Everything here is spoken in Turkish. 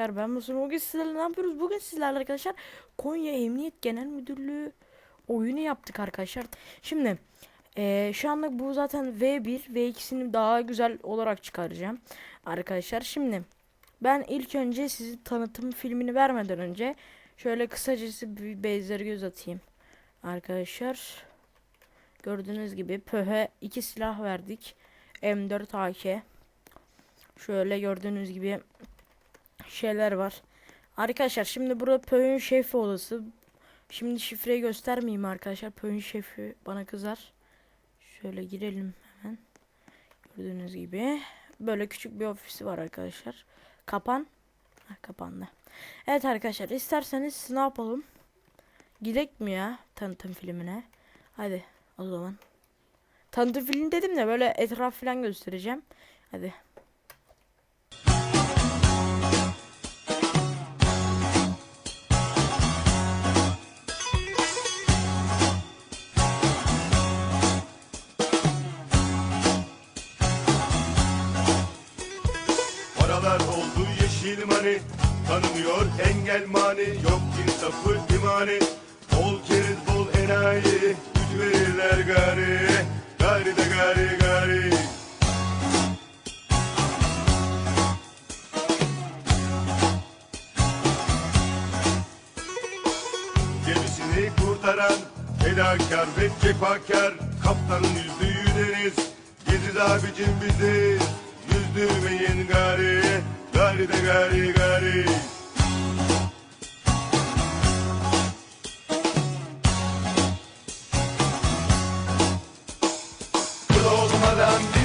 Ben Musul. Bugün sizlerle ne yapıyoruz? Bugün sizlerle arkadaşlar Konya Emniyet Genel Müdürlüğü oyunu yaptık arkadaşlar. Şimdi eee, şu anlık bu zaten V1 V2'sini daha güzel olarak çıkaracağım arkadaşlar. Şimdi ben ilk önce sizi tanıtım filmini vermeden önce şöyle kısacası bir bezleri göz atayım. Arkadaşlar gördüğünüz gibi PÖH'e iki silah verdik. M4 AK. Şöyle gördüğünüz gibi şeyler var. Arkadaşlar şimdi burada Pöy'ün şefi odası. Şimdi şifreyi göstermeyeyim arkadaşlar. Pöy'ün şefi bana kızar. Şöyle girelim hemen. Gördüğünüz gibi. Böyle küçük bir ofisi var arkadaşlar. Kapan. Ha, kapandı. Evet arkadaşlar isterseniz ne yapalım? Gidek mi ya tanıtım filmine? Hadi o zaman. Tanıtım filmi dedim de böyle etraf falan göstereceğim. Hadi. Paralar oldu yeşil mani. Tanımıyor engel mani Yok insafı imani. Bol keriz bol enayi Güç verirler gari. Gari de gari gari. Gemisini kurtaran Fedakar ve cefakar Kaptanın yüzdüğü deniz Geziz abicim biziz düğmeyin gari Gari de gari gari. Kıl olmadan